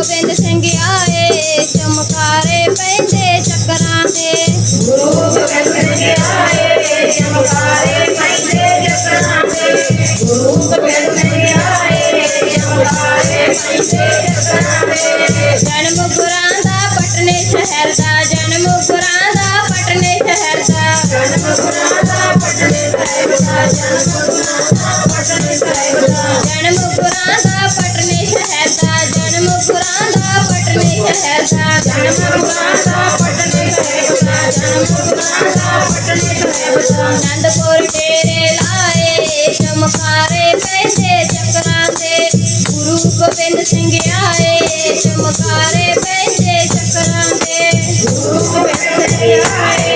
ਗੋਬਿੰਦ ਸਿੰਘ ਆਏ ਚਮਕਾਰੇ ਪੈਂਦੇ ਚੱਕਰਾਂ ਦੇ ਗੁਰੂ ਗੋਬਿੰਦ ਸਿੰਘ ਆਏ ਚਮਕਾਰੇ ਪੈਂਦੇ ਚੱਕਰਾਂ ਦੇ ਗੁਰੂ ਗੋਬਿੰਦ ਸਿੰਘ ਆਏ ਚਮਕਾਰੇ ਪੈਂਦੇ ਚੱਕਰਾਂ ਦੇ ਜਨਮ ਗੁਰਾਂ ਦਾ ਪਟਨੇ ਸ਼ਹਿਰ ਦਾ ਜਨਮ ਗੁਰਾਂ ਦਾ ਪਟਨੇ ਸ਼ਹਿਰ ਦਾ ਜਨਮ ਗੁਰਾਂ ਦਾ ਪਟਨੇ ਸਾਹਿਬ ਦਾ ਜਨਮ ਗੁਰਾਂ ਦਾ ਪਟਨੇ ਸਾਹਿਬ ਦਾ ਜਨਮ ਗੁਰਾਂ ਦਾ नंदपुर डेरे लाए चमकारे पैसे चक्रा से गुरु गोविंद सिंह आए चमकारे पैसे चक्रा गुरु गोविंद आए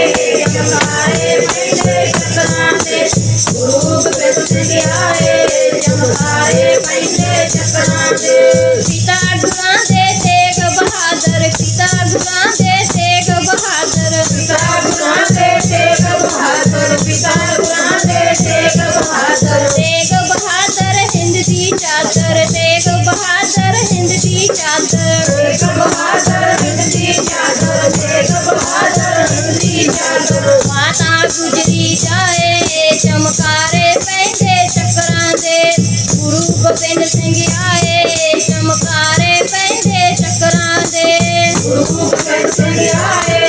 चमकारे पैसे चक्रा गुरु गोविंद सिंह आए चमकारे पैसे चक्रा पिता माता गुजरी जाए चमकारे पैसे चक्रा दे गुरु गोबिंद सिंह आए, चमकारे पैसे चक्रा दे गुरु गोबिंद आए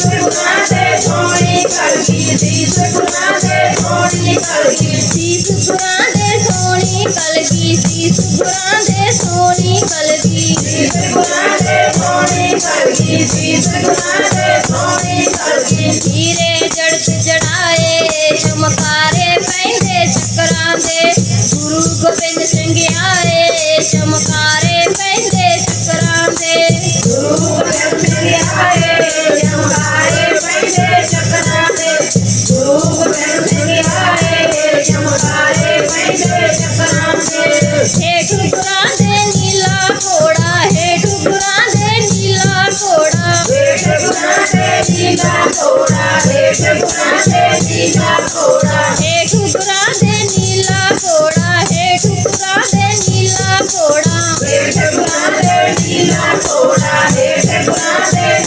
गुना से थोड़ी कलगी तीस गुना से थोड़ी कलगी तीस गुना से थोड़ी कलगी तीस गुना से थोड़ी कलगी तीस गुना से थोड़ी कलगी तीस गुना से थोड़ी कलगी धीरे दीना थोड़ा नीला थोड़ा हे ठुकरा नीला थोड़ा नीला थोड़ा हे ठुकरा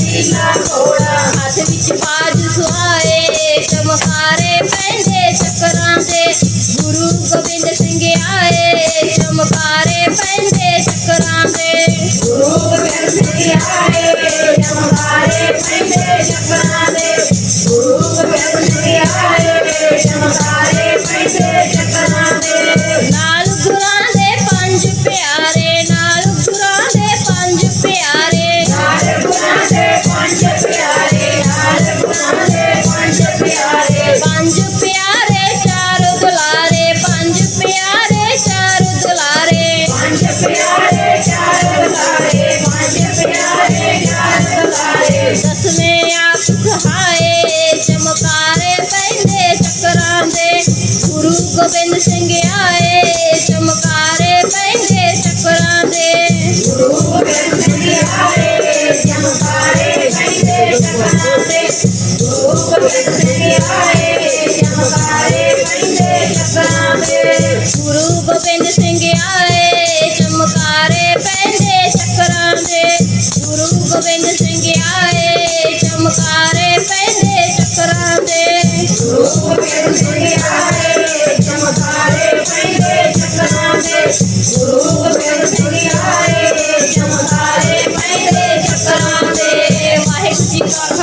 नीला थोड़ा हाथ विच पाज सुहाए चमकारे पैंदे चक्करां गुरु गोबिंद सिंह आए चमकारे पैंदे चक्करां आए। ਗੋਬਿੰਦ ਸਿੰਘ ਆਏ ਚਮਕਾਰੇ ਪੈਂਦੇ ਚੱਕਰਾਂ ਦੇ। ਗੁਰੂ ਗੋਬਿੰਦ ਸਿੰਘ ਆਏ ਚਮਕਾਰੇ ਪੈਂਦੇ ਚੱਕਰਾਂ ਦੇ। ਗੁਰੂ ਗੋਬਿੰਦ ਸਿੰਘ ਆਏ ਚਮਕਾਰੇ ਪੈਂਦੇ ਚੱਕਰਾਂ ਦੇ। ਗੁਰੂ ਗੋਬਿੰਦ ਸਿੰਘ ਆਏ ਚਮਕਾਰੇ ਪੈਂਦੇ ਚੱਕਰਾਂ ਦੇ। ਗੁਰੂ ਗੋਬਿੰਦ ਸਿੰਘ ਆਏ